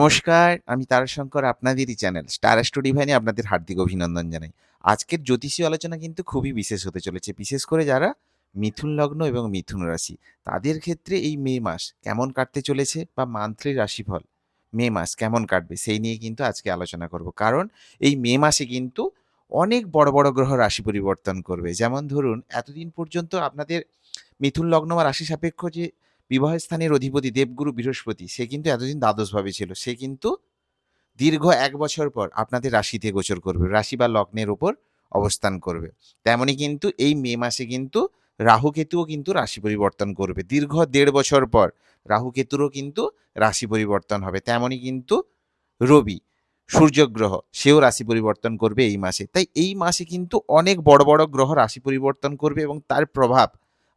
নমস্কার, আমি তারাশঙ্কর, আপনাদেরই চ্যানেল। স্টার স্টুডি ভাইনে আপনাদের হার্দিক অভিনন্দন জানাই। আজকের জ্যোতিষী আলোচনা কিন্তু খুবই বিশেষ হতে চলেছে, বিশেষ করে যারা মিথুন লগ্ন এবং মিথুন রাশি। তাদের ক্ষেত্রে এই মে মাস কেমন কাটতে চলেছে বা মান্থলি রাশিফল? মে মাস কেমন কাটবে? সেই নিয়ে কিন্তু আজকে আলোচনা করব। কারণ এই মে মাসে কিন্তু অনেক বড় বড় গ্রহ রাশি পরিবর্তন করবে। যেমন ধরুন, এতদিন পর্যন্ত আপনাদের মিথুন লগ্ন বা রাশি সাপেক্ষ যে বিবাহ স্থানের অধিপতি দেবগুরু বৃহস্পতি, সে কিন্তু এতদিন দ্বাদশভাবে ছিল। সে কিন্তু দীর্ঘ এক বছর পর আপনাদের রাশিতে গোচর করবে, রাশি বা লগ্নের উপর অবস্থান করবে। তেমনি কিন্তু এই মে মাসে কিন্তু রাহুকেতুও কিন্তু রাশি পরিবর্তন করবে। দীর্ঘ দেড় বছর পর রাহুকেতুরও কিন্তু রাশি পরিবর্তন হবে। তেমনি কিন্তু রবি, সূর্যগ্রহ, সেও রাশি পরিবর্তন করবে এই মাসে। তাই এই মাসে কিন্তু অনেক বড় বড় গ্রহ রাশি পরিবর্তন করবে এবং তার প্রভাব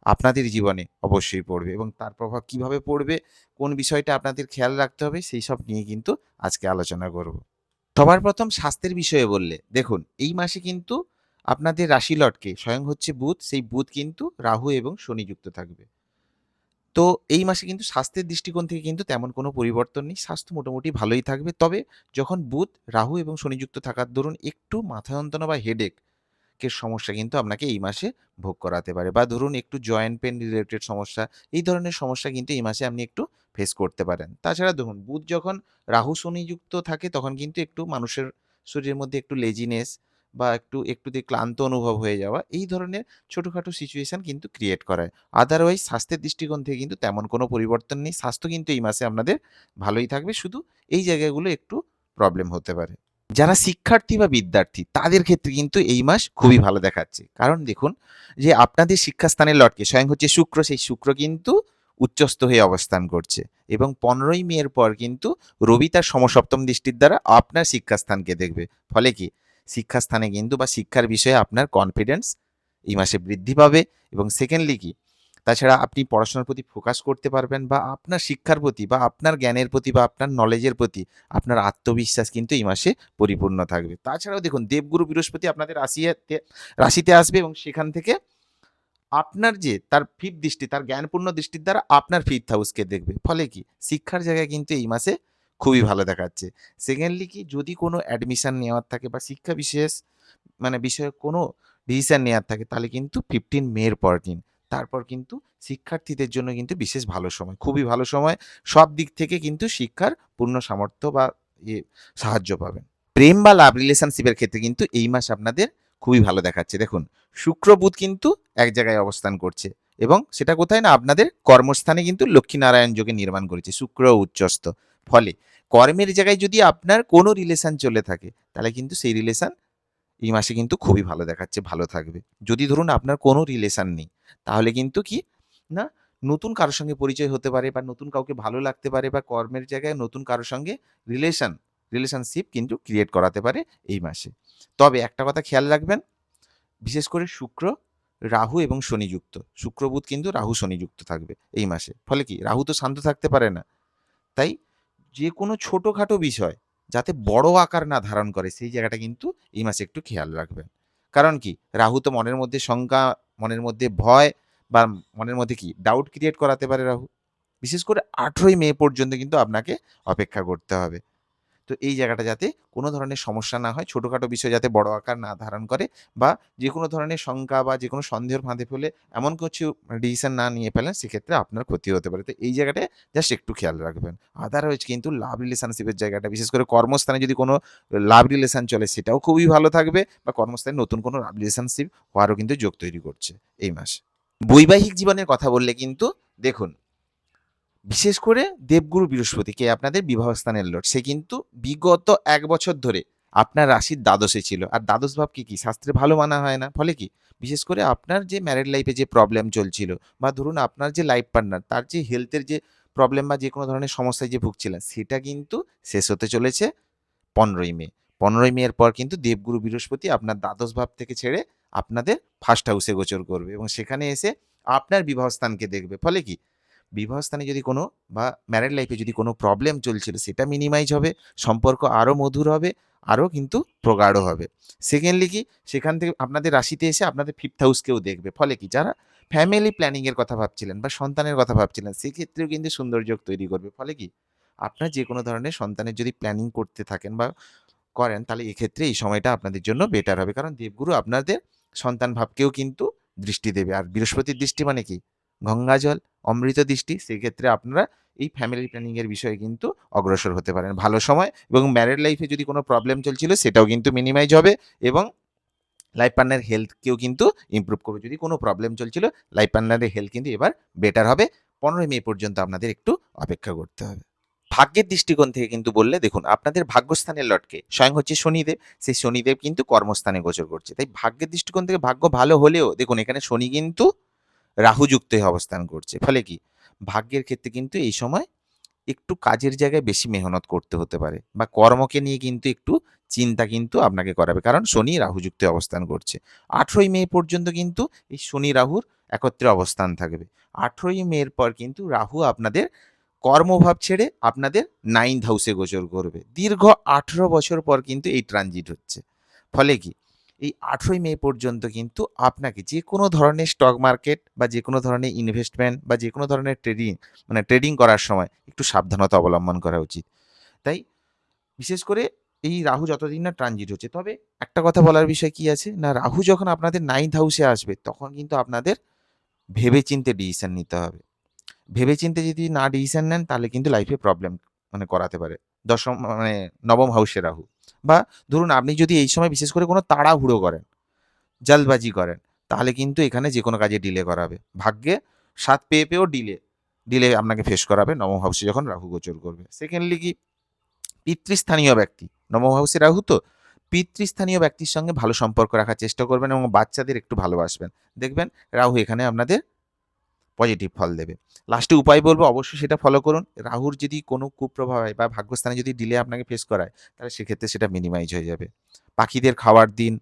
আপনাদের জীবনে অবশ্যই পড়বে এবং তার প্রভাব কীভাবে পড়বে, কোন বিষয়টা আপনাদের খেয়াল রাখতে হবে, সেই সব নিয়ে কিন্তু আজকে আলোচনা করব। সবার প্রথম স্বাস্থ্যের বিষয়ে বললে, দেখুন, এই মাসে কিন্তু আপনাদের রাশি লটকে, স্বয়ং হচ্ছে বুধ, সেই বুধ কিন্তু রাহু এবং শনি যুক্ত থাকবে। তো এই মাসে কিন্তু স্বাস্থ্যের দৃষ্টিকোণ থেকে কিন্তু তেমন কোনো পরিবর্তন নেই, স্বাস্থ্য মোটামুটি ভালোই থাকবে। তবে যখন বুধ, রাহু এবং শনিযুক্ত থাকার দরুন একটু মাথা যন্ত্রণা বা হেডেক এর সমস্যা কিন্তু আপনাকে এই মাসে ভোগ করাতে পারে। বা ধরুন একটু জয়েন্ট পেন রিলেটেড সমস্যা, এই ধরনের সমস্যা কিন্তু এই মাসে আপনি একটু ফেস করতে পারেন। তাছাড়া দেখুন বুধ যখন রাহু শনিযুক্ত থাকে তখন কিন্তু একটু মানুষের শরীরের মধ্যে একটু লেজিনেস বা একটু, একটুতে ক্লান্ত অনুভব হয়ে যাওয়া, এই ধরনের ছোটোখাটো সিচুয়েশান কিন্তু ক্রিয়েট করায়। আদারওয়াইজ স্বাস্থ্যের দৃষ্টিকোণ থেকে কিন্তু তেমন কোনো পরিবর্তন নেই। স্বাস্থ্য কিন্তু এই মাসে আপনাদের ভালোই থাকবে। শুধু এই জায়গাগুলো একটু প্রবলেম হতে পারে। যারা শিক্ষার্থী বা বিদ্যার্থী, তাদের ক্ষেত্রে কিন্তু এই মাস খুবই ভালো দেখাচ্ছে। কারণ দেখুন, যে আপনাদের শিক্ষাস্থানের লটকে স্বয়ং হচ্ছে শুক্র, সেই শুক্র কিন্তু উচ্চস্থ হয়ে অবস্থান করছে এবং পনেরোই মেয়ের পর কিন্তু রবি তার সমসপ্তম দৃষ্টির দ্বারা আপনার শিক্ষাস্থানকে দেখবে। ফলে কি? শিক্ষাস্থানে কিন্তু বা শিক্ষার বিষয়ে আপনার কনফিডেন্স এই মাসে বৃদ্ধি পাবে এবং সেকেন্ডলি কি? তাছাড়া আপনি পড়াশোনার প্রতি ফোকাস করতে পারবেন বা আপনার শিক্ষার প্রতি বা আপনার জ্ঞানের প্রতি বা আপনার নলেজের প্রতি আপনার আত্মবিশ্বাস কিন্তু এই মাসে পরিপূর্ণ থাকবে। তাছাড়াও দেখুন, দেবগুরু বৃহস্পতি আপনাদের রাশিয়াতে, রাশিতে আসবে এবং সেখান থেকে আপনার যে তার ফিফ দৃষ্টি, তার জ্ঞানপূর্ণ দৃষ্টির দ্বারা আপনার ফিফথ হাউসকে দেখবে। ফলে কি? শিক্ষার জায়গায় কিন্তু এই মাসে খুবই ভালো দেখাচ্ছে। সেকেন্ডলি কি? যদি কোনো অ্যাডমিশান নেওয়ার থাকে বা শিক্ষা বিশেষ মানে বিষয়ে কোনো ডিসিশন নেওয়ার থাকে, তাহলে কিন্তু ফিফটিন মের পর দিন। তারপর কিন্তু শিক্ষার্থীদের জন্য কিন্তু বিশেষ ভালো সময়, খুবই ভালো সময়। সব দিক থেকে কিন্তু শিক্ষার পূর্ণ সামর্থ্য বা ইয়ে সাহায্য পাবেন। প্রেম বা লাভ রিলেশনশিপের ক্ষেত্রে কিন্তু এই মাস আপনাদের খুবই ভালো দেখাচ্ছে। দেখুন, শুক্র, বুধ কিন্তু এক জায়গায় অবস্থান করছে এবং সেটা কোথায় না, আপনাদের কর্মস্থানে কিন্তু লক্ষ্মীনারায়ণ যোগে নির্মাণ করেছে, শুক্র উচ্চস্থ। ফলে কর্মের জায়গায় যদি আপনার কোনো রিলেশন চলে থাকে, তাহলে কিন্তু সেই রিলেশন এই মাসে কিন্তু খুবই ভালো দেখাচ্ছে, ভালো থাকবে। যদি ধরুন আপনার কোনো রিলেশন নেই, তাহলে কিন্তু কি না, নতুন কারোর সঙ্গে পরিচয় হতে পারে বা নতুন কাউকে ভালো লাগতে পারে বা কর্মের জায়গায় নতুন কারোর সঙ্গে রিলেশন রিলেশনশিপ কিন্তু ক্রিয়েট করাতে পারে এই মাসে। তবে একটা কথা খেয়াল রাখবেন, বিশেষ করে শুক্র, রাহু এবং শনিযুক্ত শুক্র বুধ কিন্তু রাহু শনিযুক্ত থাকবে এই মাসে। ফলে কি? রাহু তো শান্ত থাকতে পারে না। তাই যে কোনো ছোটোখাটো বিষয় যাতে বড় আকার না ধারণ করে, সেই জায়গাটা কিন্তু এই মাসে একটু খেয়াল রাখবেন। কারণ কি? রাহু তো মনের মধ্যে শঙ্কা, মনের মধ্যে ভয় বা মনের মধ্যে কি? ডাউট ক্রিয়েট করাতে পারে রাহু। বিশেষ করে আঠেরোই মে পর্যন্ত কিন্তু আপনাকে অপেক্ষা করতে হবে। তো এই জায়গাটা যাতে কোনো ধরনের সমস্যা না হয়, ছোটোখাটো বিষয় যাতে বড় আকার না ধারণ করে বা যে কোনো ধরনের শঙ্কা বা যে কোনো সন্দেহের ফাঁদে ফেলে এমন কিছু ডিসিশন না নিয়ে ফেলেন, সেক্ষেত্রে আপনার ক্ষতি হতে পারে। তো এই জায়গাটায় জাস্ট একটু খেয়াল রাখবেন। আদারওয়াইজ কিন্তু লাভ রিলেশনশিপের জায়গাটা, বিশেষ করে কর্মস্থানে যদি কোনো লাভ রিলেশন চলে, সেটাও খুবই ভালো থাকবে বা কর্মস্থানে নতুন কোনো লাভ রিলেশনশিপ হওয়ারও কিন্তু যোগ তৈরি করছে এই মাসে। বৈবাহিক জীবনের কথা বললে কিন্তু দেখুন বিশেষ করে দেবগুরু বৃহস্পতি, কে আপনাদের বিবাহস্থানের লট সে কিন্তু বিগত এক বছর ধরে আপনার রাশির দ্বাদশে ছিল। আর দ্বাদশ ভাব কি কি? শাস্ত্রে ভালো মানা হয় না। ফলে কি? বিশেষ করে আপনার যে ম্যারেড লাইফে যে প্রবলেম চলছিল, বা ধরুন আপনার যে লাইফ পার্টনার তার যে হেলথের যে প্রবলেম বা যে কোনো ধরনের সমস্যায় যে ভুগছিলেন, সেটা কিন্তু শেষ হতে চলেছে পনেরোই মে। পনেরোই মেয়ের পর কিন্তু দেবগুরু বৃহস্পতি আপনার দ্বাদশ ভাব থেকে ছেড়ে আপনাদের ফার্স্ট হাউসে গোচর করবে এবং সেখানে এসে আপনার বিবাহস্থানকে দেখবে। ফলে কি? বিবাহস্থানে যদি কোনো বা ম্যারেড লাইফে যদি কোনো প্রবলেম চলছিল, সেটা মিনিমাইজ হবে, সম্পর্ক আরও মধুর হবে আরও কিন্তু প্রগাঢ় হবে। সেকেন্ডলি কি, সেখান থেকে আপনাদের রাশিতে এসে আপনাদের ফিফথ হাউসকেও দেখবে। ফলে কি, যারা ফ্যামিলি প্ল্যানিংয়ের কথা ভাবছিলেন বা সন্তানের কথা ভাবছিলেন, সেক্ষেত্রেও কিন্তু সুন্দর যোগ তৈরি করবে। ফলে কি, আপনার যে কোনো ধরনের সন্তানের যদি প্ল্যানিং করতে থাকেন বা করেন, তাহলে এক্ষেত্রে এই সময়টা আপনাদের জন্য বেটার হবে। কারণ দেবগুরু আপনাদের সন্তান ভাবকেও কিন্তু দৃষ্টি দেবে। আর বৃহস্পতির দৃষ্টি মানে কি গঙ্গা জল, অমৃত দৃষ্টি, সেক্ষেত্রে আপনারা এই ফ্যামিলি প্ল্যানিংয়ের বিষয়ে কিন্তু অগ্রসর হতে পারেন। ভালো সময় এবং ম্যারেড লাইফে যদি কোনো প্রবলেম চলছিল, সেটাও কিন্তু মিনিমাইজ হবে এবং লাইফ পার্টনার হেলথকেও কিন্তু ইমপ্রুভ করবে। যদি কোনো প্রবলেম চলছিল লাইফ পার্টনারের হেলথ কিন্তু এবার বেটার হবে। পনেরোই মে পর্যন্ত আপনাদের একটু অপেক্ষা করতে হবে। ভাগ্যের দৃষ্টিকোণ থেকে কিন্তু বললে, দেখুন, আপনাদের ভাগ্যস্থানের লটকে, স্বয়ং হচ্ছে শনিদেব, সেই শনিদেব কিন্তু কর্মস্থানে গোচর করছে। তাই ভাগ্যের দৃষ্টিকোণ থেকে ভাগ্য ভালো হলেও, দেখুন, এখানে শনি কিন্তু রাহুযুক্ত হয়ে অবস্থান করছে। ফলে কি? ভাগ্যের ক্ষেত্রে কিন্তু এই সময় একটু কাজের জায়গায় বেশি মেহনত করতে হতে পারে বা কর্মকে নিয়ে কিন্তু একটু চিন্তা কিন্তু আপনাকে করাবে। কারণ শনি রাহুযুক্ত হয়ে অবস্থান করছে। আঠেরোই মে পর্যন্ত কিন্তু এই শনি রাহুর একত্রে অবস্থান থাকবে। আঠেরোই মের পর কিন্তু রাহু আপনাদের কর্মভাব ছেড়ে আপনাদের নাইন্থ হাউসে গোচর করবে। দীর্ঘ আঠেরো বছর পর কিন্তু এই ট্রানজিট হচ্ছে। ফলে কি? এই আঠেরোই মে পর্যন্ত কিন্তু আপনাকে যে কোনো ধরনের স্টক মার্কেট বা যে কোনো ধরনের ইনভেস্টমেন্ট বা যে কোনো ধরনের ট্রেডিং মানে ট্রেডিং করার সময় একটু সাবধানতা অবলম্বন করা উচিত। তাই বিশেষ করে এই রাহু যতদিন না ট্রানজিট হচ্ছে, তবে একটা কথা বলার বিষয় কি আছে? না, রাহু যখন আপনাদের নাইন্থ হাউসে আসবে, তখন কিন্তু আপনাদের ভেবে চিনতে ডিসিশন নিতে হবে। ভেবে চিনতে যদি না ডিসিশন নেন, তাহলে কিন্তু লাইফে প্রবলেম মানে করাতে পারে। দশম মানে নবম হাউসে রাহু। বা ধরুন আপনি যদি এই সময় বিশেষ করে কোনো তাড়াহুড়ো করেন, জলবাজি করেন, তাহলে কিন্তু এখানে যে কোনো কাজে ডিলে করাবে। ভাগ্যে সাত পেয়ে পেয়েও ডিলে ডিলে আপনাকে ফেস করাবে নবম হাউসে যখন রাহু গোচর করবে। সেকেন্ডলি কি? পিতৃস্থানীয় ব্যক্তি নবম হাউসে রাহু তো, পিতৃস্থানীয় ব্যক্তির সঙ্গে ভালো সম্পর্ক রাখার চেষ্টা করবেন এবং বাচ্চাদের একটু ভালোবাসবেন। দেখবেন রাহু এখানে আপনাদের পজিটিভ ফল দেবে। লাস্টে উপায় বলব, অবশ্যই সেটা ফলো করুন। রাহুর যদি কোনো কুপ্রভাব হয় বা ভাগ্যস্থানে যদি ডিলে আপনাকে ফেস করায়, তাহলে সেক্ষেত্রে সেটা মিনিমাইজ হয়ে যাবে। পাখিদের খাওয়ার দিন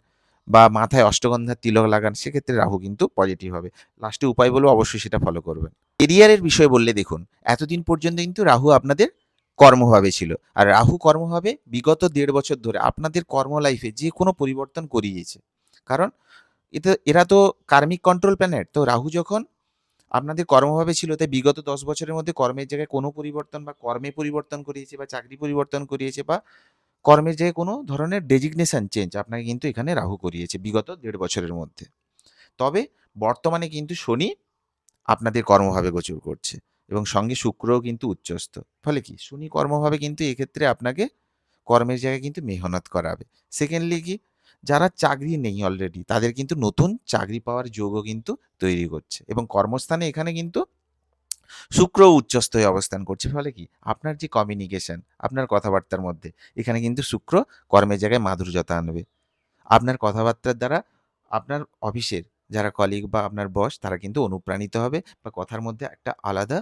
বা মাথায় অষ্টগন্ধার তিলক লাগান, সেক্ষেত্রে রাহু কিন্তু পজিটিভ হবে। লাস্টে উপায় বলব, অবশ্যই সেটা ফলো করবেন। কেরিয়ারের বিষয়ে বললে দেখুন, এতদিন পর্যন্ত কিন্তু রাহু আপনাদের কর্মভাবে ছিল। আর রাহু কর্মভাবে বিগত দেড় বছর ধরে আপনাদের কর্ম লাইফে যে কোনো পরিবর্তন করিয়েছে। কারণ এতে, এরা তো কার্মিক কন্ট্রোল প্ল্যানেট তো রাহু যখন আপনাদের কর্মভাবে ছিল, তাই বিগত দশ বছরের মধ্যে কর্মের জায়গায় কোনো পরিবর্তন বা কর্মে পরিবর্তন করিয়েছে বা চাকরি পরিবর্তন করিয়েছে বা কর্মের জায়গায় কোনো ধরনের ডেজিগনেশন চেঞ্জ আপনাকে কিন্তু এখানে রাহু করিয়েছে বিগত দেড় বছরের মধ্যে। তবে বর্তমানে কিন্তু শনি আপনাদের কর্মভাবে গোচর করছে এবং সঙ্গে শুক্রও কিন্তু উচ্চস্থ। ফলে কি? শনি কর্মভাবে কিন্তু এক্ষেত্রে আপনাকে কর্মের জায়গায় কিন্তু মেহনত করাবে। সেকেন্ডলি কি? যারা চাকরি নেই অলরেডি তাদের কিন্তু নতুন চাকরি পাওয়ার যোগও কিন্তু তৈরি করছে। এবং কর্মস্থানে এখানে কিন্তু শুক্র উচ্চস্থ হয়ে অবস্থান করছে। ফলে কি? আপনার যে কমিউনিকেশন আপনার কথাবার্তার মধ্যে, এখানে কিন্তু শুক্র কর্মের জায়গায় মাধুর্যতা আনবে। আপনার কথাবার্তার দ্বারা আপনার অফিসের যারা কলিগ বা আপনার বস তারা কিন্তু অনুপ্রাণিত হবে বা কথার মধ্যে একটা আলাদা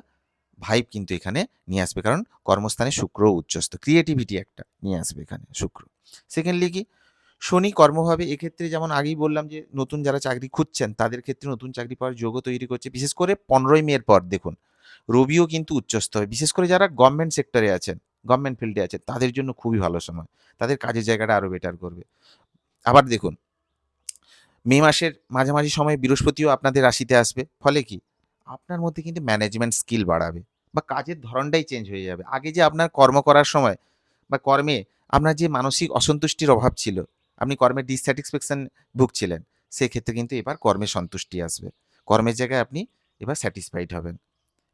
ভাইব কিন্তু এখানে নিয়ে আসবে। কারণ কর্মস্থানে শুক্র উচ্চস্থ ক্রিয়েটিভিটি একটা নিয়ে আসবে এখানে শুক্র। সেকেন্ডলি কি? শনি কর্মভাবে এক্ষেত্রে যেমন আগেই বললাম যে নতুন যারা চাকরি খুঁজছেন, তাদের ক্ষেত্রে নতুন চাকরি পাওয়ার যোগ্য তৈরি করছে। বিশেষ করে পনেরোই মের পর দেখুন, রবিও কিন্তু উচ্চস্থ। হবে বিশেষ করে যারা গভর্নমেন্ট সেক্টরে আছেন গভর্নমেন্ট ফিল্ডে আছেন, তাদের জন্য খুবই ভালো সময়। তাদের কাজের জায়গাটা আরও বেটার করবে। আবার দেখুন, মে মাসের মাঝামাঝি সময়ে বৃহস্পতিও আপনাদের রাশিতে আসবে। ফলে কি? আপনার মধ্যে কিন্তু ম্যানেজমেন্ট স্কিল বাড়াবে বা কাজের ধরনটাই চেঞ্জ হয়ে যাবে। আগে যে আপনার কর্ম করার সময় বা কর্মে আপনার যে মানসিক অসন্তুষ্টির অভাব ছিল আপনি কর্মে ডিসস্যাটিসফ্যাকশন ভুগছিলেন, সেক্ষেত্রে কিন্তু এবার কর্মে সন্তুষ্টি আসবে। কর্মের জায়গায় আপনি এবার স্যাটিসফাইড হবেন।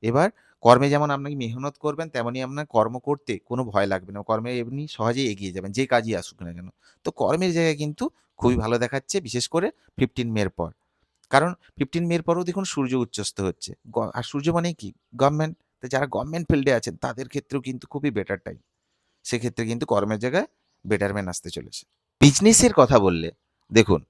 এবার কর্মে যেমন আপনি মেহনত করবেন তেমনই আপনার কর্ম করতে কোনো ভয় লাগবে না। কর্মে এমনি সহজেই এগিয়ে যাবেন, যে কাজই আসুক না কেন। তো কর্মের জায়গায় কিন্তু খুবই ভালো দেখাচ্ছে, বিশেষ করে ফিফটিন মের পর। কারণ ফিফটিন মের পরও দেখুন সূর্য উচ্চস্ত হচ্ছে। আর সূর্য মানে কি? গভর্নমেন্ট তো যারা গভর্নমেন্ট ফিল্ডে আছেন, তাদের ক্ষেত্রেও কিন্তু খুবই বেটার টাইম সেক্ষেত্রে কিন্তু কর্মের জায়গায় বেটারম্যান আসতে চলেছে। বিজনেসের কথা বললে, দেখুন,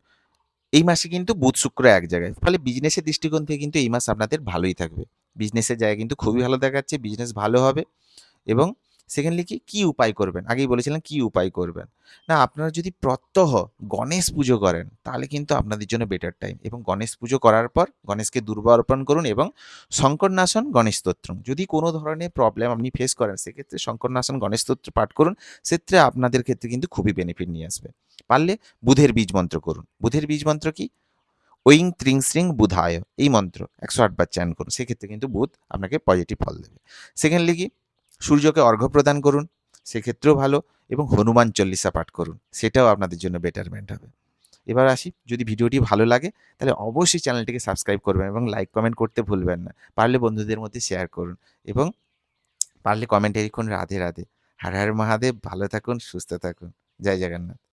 এই মাসে কিন্তু বুধ, শুক্র এক জায়গায়, ফলে বিজনেসের দৃষ্টিকোণ থেকে কিন্তু এই মাস আপনাদের ভালোই থাকবে। বিজনেসের জায়গা কিন্তু খুবই ভালো দেখাচ্ছে বিজনেস ভালো হবে এবং সেকেন্ডলি কি কী উপায় করবেন? আগেই বলেছিলাম কী উপায় করবেন? না, আপনারা যদি প্রত্যহ গণেশ পুজো করেন, তাহলে কিন্তু আপনাদের জন্য বেটার টাইম এবং গণেশ পুজো করার পর গণেশকে দুর্বা অর্পণ করুন এবং শঙ্করনাশন গণেশ স্তোত্র। যদি কোনো ধরনের প্রবলেম আপনি ফেস করেন, সেক্ষেত্রে শঙ্করনাশন গণেশ স্তোত্র পাঠ করুন, সেক্ষেত্রে আপনাদের ক্ষেত্রে কিন্তু খুবই বেনিফিট নিয়ে আসবে। পারলে বুধের বীজ মন্ত্র করুন। বুধের বীজ মন্ত্র কি? ওইং ত্রিং শ্রিং বুধায়, এই মন্ত্র। একশো আটবার চ্যান করুন, সেক্ষেত্রে কিন্তু বুধ আপনাকে পজিটিভ ফল দেবে। সেকেন্ডলি কি সূর্যকে অর্ঘ্য প্রদান করুন, সেক্ষেত্রেও ভালো, এবং হনুমান চল্লিশা পাঠ করুন। সেটাও আপনাদের জন্য বেটারমেন্ট হবে। এবার আসি, যদি ভিডিওটি ভালো লাগে, তাহলে অবশ্যই চ্যানেলটিকে সাবস্ক্রাইব করবেন এবং লাইক কমেন্ট করতে ভুলবেন না। পারলে বন্ধুদের মধ্যে শেয়ার করুন এবং পারলে কমেন্টে লিখুন রাধে রাধে। হর হর মহাদেব, ভালো থাকুন, সুস্থ থাকুন। জয় জগন্নাথ।